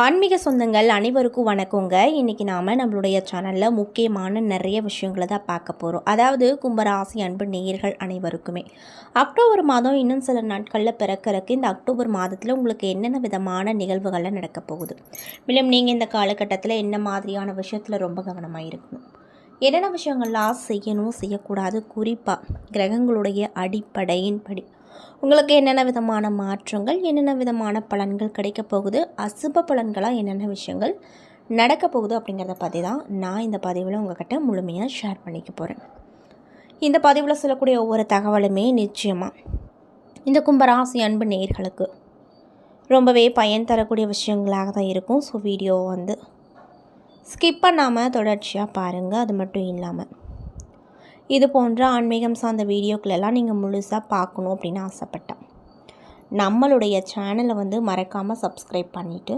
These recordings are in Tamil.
ஆன்மீக சொந்தங்கள் அனைவருக்கும் வணக்கங்க. இன்றைக்கி நாம் நம்மளுடைய சேனலில் முக்கியமான நிறைய விஷயங்களை தான் பார்க்க போகிறோம் அதாவது கும்பராசி அன்பு நேயர்கள் அனைவருக்குமே. அக்டோபர் மாதம் இன்னும் சில நாட்களில் பிறக்கறக்கு இந்த அக்டோபர் மாதத்தில் உங்களுக்கு என்னென்ன விதமான நிகழ்வுகள்லாம் நடக்க போகுது? மேலும் நீங்கள் இந்த காலகட்டத்தில் என்ன மாதிரியான விஷயத்தில் ரொம்ப கவனமாக இருக்கணும்? என்னென்ன விஷயங்கள்லாம் செய்யணும் செய்யக்கூடாது? குறிப்பாக கிரகங்களுடைய அடிப்படையின்படி. உங்களுக்கு என்னென்ன விதமான மாற்றங்கள் என்னென்ன விதமான பலன்கள் கிடைக்க போகுது அசுப பலன்களாக என்னென்ன விஷயங்கள் நடக்க போகுது அப்படிங்கிறத பற்றி தான் நான் இந்த பதிவில் உங்கள்கிட்ட முழுமையாக ஷேர் பண்ணிக்க போகிறேன் இந்த பதிவில் சொல்லக்கூடிய ஒவ்வொரு தகவலுமே நிச்சயமாக இந்த கும்பராசி அன்பு நேர்களுக்கு ரொம்பவே பயன் தரக்கூடிய விஷயங்களாக தான் இருக்கும். ஸோ வீடியோ வந்து ஸ்கிப் பண்ணாமல் தொடர்ச்சியாக பாருங்கள் அது மட்டும் இல்லாமல் இது போன்ற ஆன்மீகம் சார்ந்த வீடியோக்களெல்லாம் நீங்கள் முழுசாக பார்க்கணும் அப்படின்னு ஆசைப்பட்டேன். நம்மளுடைய சேனலை வந்து மறக்காமல் சப்ஸ்கிரைப் பண்ணிவிட்டு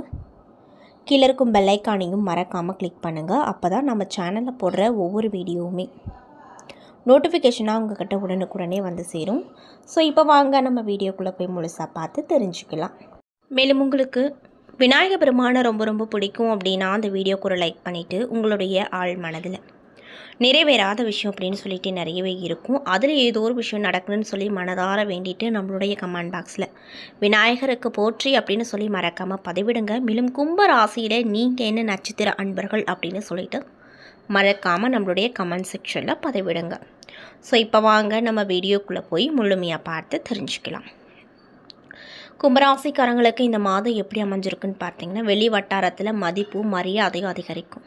கீழே இருக்கும் பெல்லைக்கானையும் மறக்காமல் கிளிக் பண்ணுங்கள் அப்போ தான் நம்ம சேனலில் போடுற ஒவ்வொரு வீடியோவுமே நோட்டிஃபிகேஷனாக உங்ககிட்ட உடனுக்குடனே வந்து சேரும். ஸோ இப்போ வாங்க நம்ம வீடியோக்குள்ளே போய் முழுசாக பார்த்து தெரிஞ்சுக்கலாம். மேலும் உங்களுக்கு விநாயகர் பெருமானை ரொம்ப ரொம்ப பிடிக்கும் அப்படின்னா அந்த வீடியோக்கு ஒரு லைக் பண்ணிவிட்டு உங்களுடைய ஆள் மனதில் நிறைவேறாத விஷயம் அப்படின்னு சொல்லிட்டு நிறையவே இருக்கும். அதில் ஏதோ ஒரு விஷயம் நடக்கணும்னு சொல்லி மனதார வேண்டிட்டு நம்மளுடைய கமெண்ட் பாக்ஸில் விநாயகருக்கு போற்றி அப்படின்னு சொல்லி மறக்காமல் பதிவிடுங்க. மேலும் கும்ப ராசியில் நீங்கள் என்ன நட்சத்திர அன்பர்கள் அப்படின்னு சொல்லிட்டு மறக்காமல் நம்மளுடைய கமெண்ட் செக்ஷனில் பதிவிடுங்க. ஸோ இப்போ வாங்க நம்ம வீடியோக்குள்ளே போய் முழுமையாக பார்த்து தெரிஞ்சுக்கலாம். கும்பராசிக்காரங்களுக்கு இந்த மாதம் எப்படி அமைஞ்சிருக்குன்னு பார்த்தீங்கன்னா வெளி வட்டாரத்தில் மதிப்பு மரியாதையும் அதிகரிக்கும்.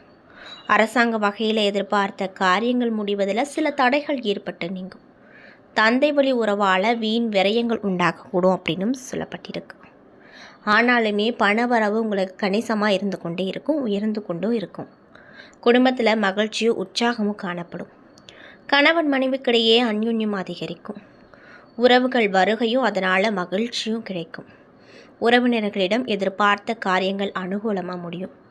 அரசாங்க வகையில் எதிர்பார்த்த காரியங்கள் முடிவதில் சில தடைகள் ஏற்பட்டு நீங்கும். தந்தை வழி உறவால் வீண் விரயங்கள் உண்டாகக்கூடும் அப்படின்னும் சொல்லப்பட்டிருக்கு. ஆனாலுமே பணவரவு உங்களுக்கு கணிசமாக இருந்து கொண்டே இருக்கும் உயர்ந்து கொண்டும் இருக்கும். குடும்பத்தில் மகிழ்ச்சியும் உற்சாகமும் காணப்படும். கணவன் மனைவிக்கிடையே அந்யுன்யம் அதிகரிக்கும். உறவுகள் வருகையும் அதனால் மகிழ்ச்சியும் கிடைக்கும். உறவினர்களிடம் எதிர்பார்த்த காரியங்கள் அனுகூலமாக முடியும்.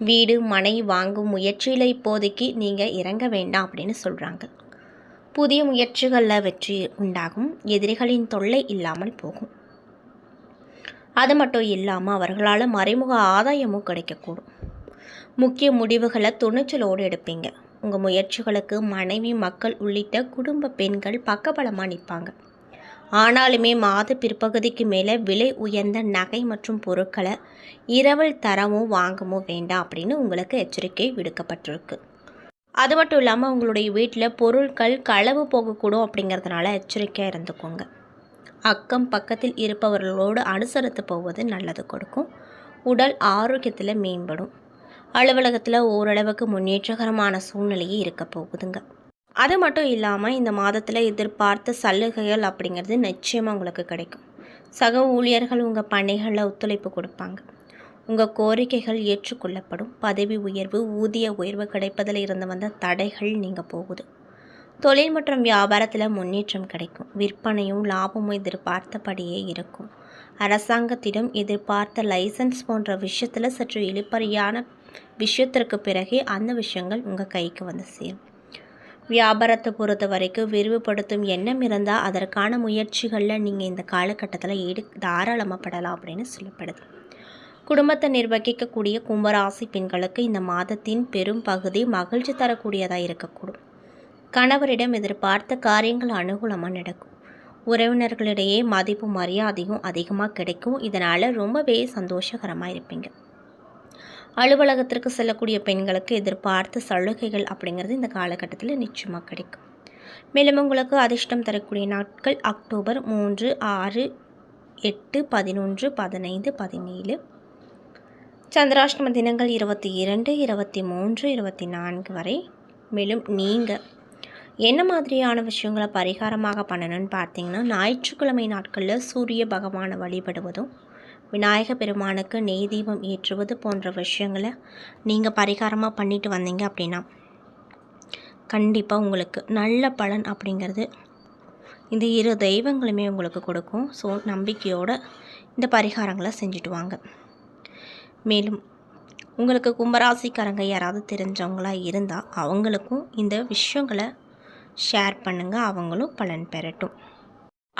வீடு மனை வாங்கும் முயற்சியில் இப்போதைக்கு நீங்கள் இறங்க வேண்டாம் அப்படின்னு சொல்கிறாங்க புதிய முயற்சிகளில் வெற்றி உண்டாகும் எதிரிகளின் தொல்லை இல்லாமல் போகும். அது மட்டும் இல்லாமல் அவர்களால் மறைமுக ஆதாயமும் கிடைக்கக்கூடும். முக்கிய முடிவுகளை துணிச்சலோடு எடுப்பீங்க. உங்கள் முயற்சிகளுக்கு மனைவி மக்கள் உள்ளிட்ட குடும்ப பெண்கள் பக்கபலமாக நிற்பாங்க ஆனாலுமே மாத பிற்பகுதிக்கு மேலே விலை உயர்ந்த நகை மற்றும் பொருட்களை இரவல் தரமோ வாங்கவோ வேண்டாம் அப்படின்னு உங்களுக்கு எச்சரிக்கை விடுக்கப்பட்டிருக்கு. அது மட்டும் இல்லாமல் உங்களுடைய வீட்டில் பொருட்கள் களவு போகக்கூடும் அப்படிங்கிறதுனால எச்சரிக்கையாக இருந்துக்கோங்க. அக்கம் பக்கத்தில் இருப்பவர்களோடு அனுசரித்து போவது நல்லது கொடுக்கும். உடல் ஆரோக்கியத்தில் மேம்படும். அலுவலகத்தில் ஓரளவுக்கு முன்னேற்றகரமான சூழ்நிலையே இருக்க போகுதுங்க. அது மட்டும் இல்லாமல் இந்த மாதத்தில் எதிர்பார்த்த சலுகைகள் அப்படிங்கிறது நிச்சயமாக உங்களுக்கு கிடைக்கும். சக ஊழியர்கள் உங்கள் பணிகளில் ஒத்துழைப்பு கொடுப்பாங்க. உங்கள் கோரிக்கைகள் ஏற்றுக்கொள்ளப்படும். பதவி உயர்வு ஊதிய உயர்வு கிடைப்பதில் இருந்து வந்த தடைகள் நீங்கள் போகுது. தொழில் மற்றும் வியாபாரத்தில் முன்னேற்றம் கிடைக்கும். விற்பனையும் லாபமும் எதிர்பார்த்தபடியே இருக்கும். அரசாங்கத்திடம் எதிர்பார்த்த லைசன்ஸ் போன்ற விஷயத்தில் சற்று இழுப்பறியான விஷயத்திற்கு பிறகே அந்த விஷயங்கள் உங்கள் கைக்கு வந்து சேரும். வியாபாரத்தை பொறுத்த வரைக்கும் விரிவுபடுத்தும் எண்ணம் இருந்தால் அதற்கான முயற்சிகளில் நீங்கள் இந்த காலகட்டத்தில் ஈடு தாராளமாக படலாம் அப்படின்னு சொல்லப்படுது. குடும்பத்தை நிர்வகிக்கக்கூடிய கும்பராசி பெண்களுக்கு இந்த மாதத்தின் பெரும் பகுதி மகிழ்ச்சி தரக்கூடியதாக இருக்கக்கூடும். கணவரிடம் எதிர்பார்த்த காரியங்கள் அனுகூலமாக நடக்கும். உறவினர்களிடையே மதிப்பு மரியாதையும் அதிகமாக கிடைக்கும். இதனால் ரொம்பவே சந்தோஷகரமாக இருப்பீங்க. அலுவலகத்திற்கு செல்லக்கூடிய பெண்களுக்கு எதிர்பார்த்த சலுகைகள் அப்படிங்கிறது இந்த காலகட்டத்தில் நிச்சயமாக கிடைக்கும். மேலும் உங்களுக்கு அதிர்ஷ்டம் தரக்கூடிய நாட்கள் அக்டோபர் மூன்று ஆறு எட்டு பதினொன்று பதினைந்து பதினேழு. சந்திராஷ்டம தினங்கள் இருபத்தி இரண்டு இருபத்தி மூன்று இருபத்தி நான்கு வரை. மேலும் நீங்கள் என்ன மாதிரியான விஷயங்களை பரிகாரமாக பண்ணணும்னு பார்த்தீங்கன்னா ஞாயிற்றுக்கிழமை நாட்களில் சூரிய பகவானை வழிபடுவதும் விநாயக பெருமானுக்கு நெய் தீபம் ஏற்றுவது போன்ற விஷயங்களை நீங்கள் பரிகாரமாக பண்ணிட்டு வந்தீங்க அப்படின்னா கண்டிப்பாக உங்களுக்கு நல்ல பலன் அப்படிங்கிறது இந்த இரு தெய்வங்களுமே உங்களுக்கு கொடுக்கும். ஸோ நம்பிக்கையோடு இந்த பரிகாரங்களை செஞ்சுட்டு வாங்க. மேலும் உங்களுக்கு கும்பராசிக்காரங்க யாராவது தெரிஞ்சவங்களாக இருந்தால் அவங்களுக்கும் இந்த விஷயங்களை ஷேர் பண்ணுங்கள் அவங்களும் பலன் பெறட்டும்.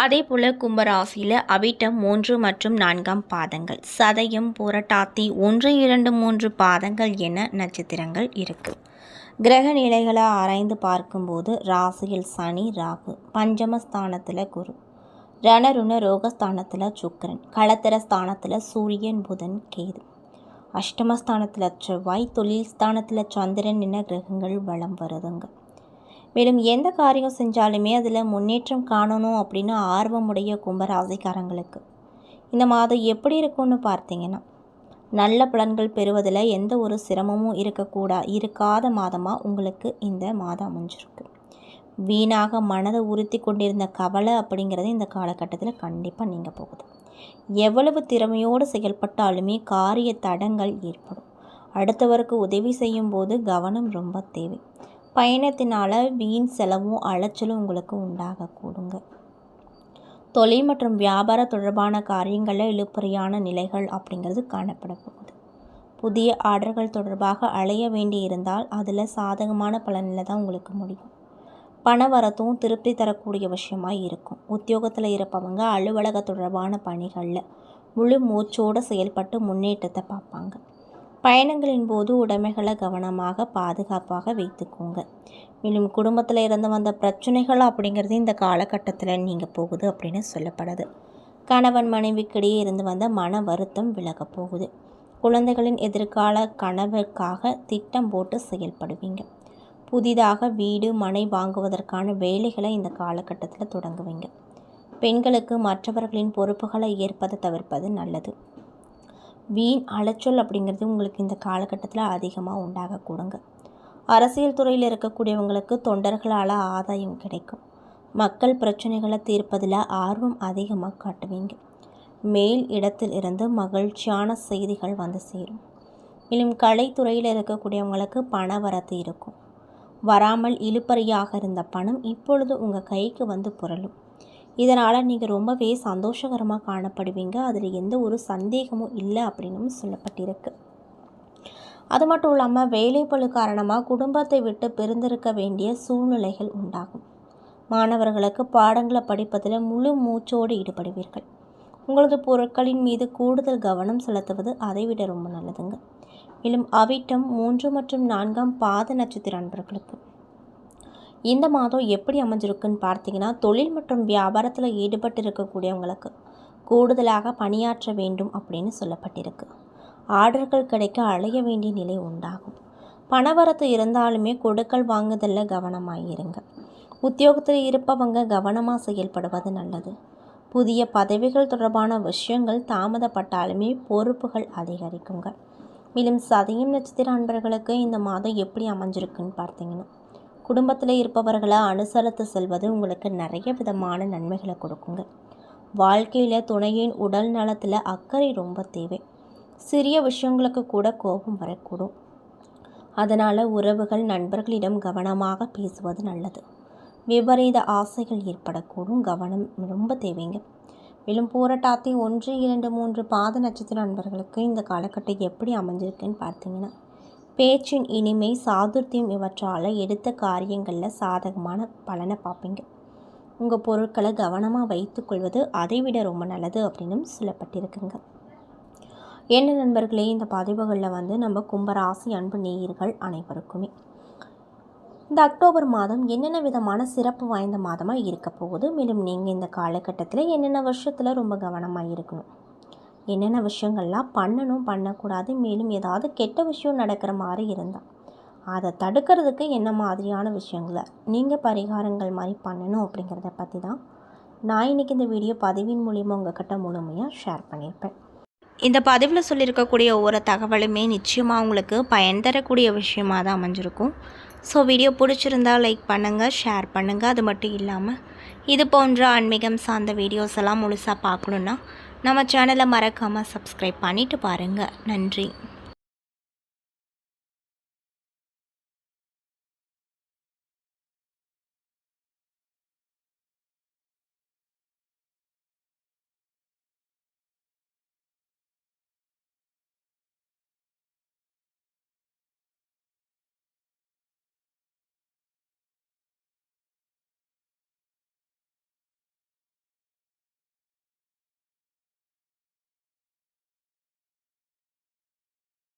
அதே போல் கும்பராசியில் அவிட்டம் மூன்று மற்றும் நான்காம் பாதங்கள். சதயம் புரட்டாத்தி ஒன்று இரண்டு மூன்று பாதங்கள் என நட்சத்திரங்கள் இருக்குது கிரக நிலைகளை ஆராய்ந்து பார்க்கும்போது ராசியில் சனி ராகு பஞ்சமஸ்தானத்தில் குரு. ரணருண ரோகஸ்தானத்தில் சுக்கரன். களத்திர ஸ்தானத்தில் சூரியன் புதன் கேது. அஷ்டமஸ்தானத்தில் செவ்வாய் தொழில் ஸ்தானத்தில் சந்திரன் என கிரகங்கள் வலம் வருதுங்க. மேலும் எந்த காரியம் செஞ்சாலுமே அதில் முன்னேற்றம் காணணும் அப்படின்னு ஆர்வமுடைய கும்பராசிக்காரங்களுக்கு. இந்த மாதம் எப்படி இருக்கும்னு பார்த்தீங்கன்னா நல்ல பலன்கள் பெறுவதில் எந்த ஒரு சிரமமும் இருக்கக்கூடா இருக்காத மாதமாக உங்களுக்கு இந்த மாதம் அமைஞ்சிருக்கு. வீணாக மனதை உறுத்தி கொண்டிருந்த கவலை அப்படிங்கிறது இந்த காலகட்டத்தில் கண்டிப்பாக நீங்கள் போகுது. எவ்வளவு திறமையோடு செயல்பட்டாலுமே காரிய தடங்கள் ஏற்படும். அடுத்தவருக்கு உதவி செய்யும் போது கவனம் ரொம்ப தேவை. பயணத்தினால் வீண் செலவும் அலைச்சலும் உங்களுக்கு உண்டாகக்கூடுங்க. தொழில் மற்றும் வியாபார தொடர்பான காரியங்களில் இழுப்பறியான நிலைகள் அப்படிங்கிறது காணப்பட போகுது. புதிய ஆர்டர்கள் தொடர்பாக அலைய வேண்டி இருந்தால் அதில் சாதகமான பலனில் தான் உங்களுக்கு முடியும். பண வரத்தும் திருப்தி தரக்கூடிய விஷயமாக இருக்கும். உத்தியோகத்தில் இருப்பவங்க அலுவலக தொடர்பான பணிகளில் முழு மூச்சோடு செயல்பட்டு முன்னேற்றத்தை பார்ப்பாங்க. பயணங்களின் போது உடைமைகளை கவனமாக பாதுகாப்பாக வைத்துக்கோங்க. மேலும் குடும்பத்தில் இருந்து வந்த பிரச்சனைகள் அப்படிங்கிறது இந்த காலகட்டத்தில் நீங்கள் போகுது அப்படின்னு சொல்லப்படுது. கணவன் மனைவிக்கிடையே இருந்து வந்த மன வருத்தம் விலகப் போகுது. குழந்தைகளின் எதிர்கால கனவுக்காக திட்டம் போட்டு செயல்படுவீங்க. புதிதாக வீடு மனை வாங்குவதற்கான வேலைகளை இந்த காலகட்டத்தில் தொடங்குவீங்க. பெண்களுக்கு மற்றவர்களின் பொறுப்புகளை ஏற்பதை தவிர்ப்பது நல்லது. வீண் அலைச்சொல் அப்படிங்கிறது உங்களுக்கு இந்த காலகட்டத்தில் அதிகமாக உண்டாகக்கூடுங்க. அரசியல் துறையில் இருக்கக்கூடியவங்களுக்கு தொண்டர்களால் ஆதாயம் கிடைக்கும். மக்கள் பிரச்சனைகளை தீர்ப்பதில் ஆர்வம் அதிகமாக காட்டுவீங்க. மேல் இடத்தில் இருந்து மகிழ்ச்சியான செய்திகள் வந்து சேரும். மேலும் கலைத்துறையில் இருக்கக்கூடியவங்களுக்கு பண வரத்து இருக்கும். வராமல் இழுப்பறியாக இருந்த பணம் இப்பொழுது உங்கள் கைக்கு வந்து புரளும். இதனால் நீங்கள் ரொம்பவே சந்தோஷகரமாக காணப்படுவீங்க. அதில் எந்த ஒரு சந்தேகமும் இல்லை அப்படின்னும் சொல்லப்பட்டிருக்கு. அது மட்டும் இல்லாமல் வேலைப்பழு காரணமாக குடும்பத்தை விட்டு பிரிந்திருக்க வேண்டிய சூழ்நிலைகள் உண்டாகும். மாணவர்களுக்கு பாடங்களை படிப்பதில் முழு மூச்சோடு ஈடுபடுவீர்கள். உங்களது பொருட்களின் மீது கூடுதல் கவனம் செலுத்துவது அதைவிட ரொம்ப நல்லதுங்க. மேலும் அவிட்டம் மூன்று மற்றும் நான்காம் பாத நட்சத்திர அன்பர்களுக்கு. இந்த மாதம் எப்படி அமைஞ்சிருக்குன்னு பார்த்தீங்கன்னா தொழில் மற்றும் வியாபாரத்தில் ஈடுபட்டு இருக்கக்கூடியவங்களுக்கு கூடுதலாக பணியாற்ற வேண்டும் அப்படின்னு சொல்லப்பட்டிருக்கு. ஆர்டர்கள் கிடைக்க அழைய வேண்டிய நிலை உண்டாகும். பணவரத்து இருந்தாலுமே கொடுக்கல் வாங்குதலில் கவனமாகிருங்க உத்தியோகத்தில் இருப்பவங்க கவனமாக செயல்படுவது நல்லது. புதிய பதவிகள் தொடர்பான விஷயங்கள் தாமதப்பட்டாலுமே பொறுப்புகள் அதிகரிக்குங்க. மேலும் சதயம் நட்சத்திர அன்பர்களுக்கு இந்த மாதம் எப்படி அமைஞ்சிருக்குன்னு பார்த்தீங்கன்னா குடும்பத்தில் இருப்பவர்களை அனுசரித்து செல்வது உங்களுக்கு நிறைய விதமான நன்மைகளை கொடுக்குங்க. வாழ்க்கையில் துணையின் உடல் நலத்தில் அக்கறை ரொம்ப தேவை. சிறிய விஷயங்களுக்கு கூட கோபம் வரக்கூடும். அதனால் உறவுகள் நண்பர்களிடம் கவனமாக பேசுவது நல்லது. விபரீத ஆசைகள் ஏற்படக்கூடும். கவனம் ரொம்ப தேவைங்க. மேலும் பூரட்டாத்தி ஒன்று இரண்டு மூன்று பாத நட்சத்திர நண்பர்களுக்கு இந்த காலகட்டம் எப்படி அமைஞ்சிருக்குன்னு பார்த்தீங்கன்னா பேச்சின் இனிமை சாதுர்த்தியம் இவற்றால் எடுத்த காரியங்களில் சாதகமான பலனை பார்ப்பீங்க. உங்கள் பொருட்களை கவனமாக வைத்துக்கொள்வது அதை விட ரொம்ப நல்லது அப்படின்னு சொல்லப்பட்டிருக்குங்க. என்ன நண்பர்களே இந்த பதிவுகளில் வந்து நம்ம கும்பராசி அன்பு நேயர்கள் அனைவருக்குமே இந்த அக்டோபர் மாதம் என்னென்ன விதமான சிறப்பு வாய்ந்த மாதமாக இருக்க போகுது? மேலும் நீங்கள் இந்த காலகட்டத்தில் என்னென்ன வருஷத்தில் ரொம்ப கவனமாக இருக்கணும்? என்னென்ன விஷயங்கள்லாம் பண்ணணும் பண்ணக்கூடாது மேலும் ஏதாவது கெட்ட விஷயம் நடக்கிற மாதிரி இருந்தால் அதை தடுக்கிறதுக்கு என்ன மாதிரியான விஷயங்களை? நீங்கள் பரிகாரங்கள் மாதிரி பண்ணணும் அப்படிங்கிறத பற்றி தான் நான் இன்றைக்கி இந்த வீடியோ பதிவின் மூலிமா உங்கள்கிட்ட முழுமையாக ஷேர் பண்ணியிருப்பேன். இந்த பதிவில் சொல்லியிருக்கக்கூடிய ஒவ்வொரு தகவலுமே நிச்சயமாக உங்களுக்கு பயன் தரக்கூடிய விஷயமாக தான் அமைஞ்சிருக்கும். ஸோ வீடியோ பிடிச்சிருந்தா லைக் பண்ணுங்கள் ஷேர் பண்ணுங்கள் அது மட்டும் இல்லாமல் இது போன்ற ஆன்மீகம் சார்ந்த வீடியோஸ் எல்லாம் முழுசாக பார்க்கணுன்னா நம்ம சேனலை மறக்காமல் சப்ஸ்கிரைப் பண்ணிவிட்டு பாருங்கள் நன்றி.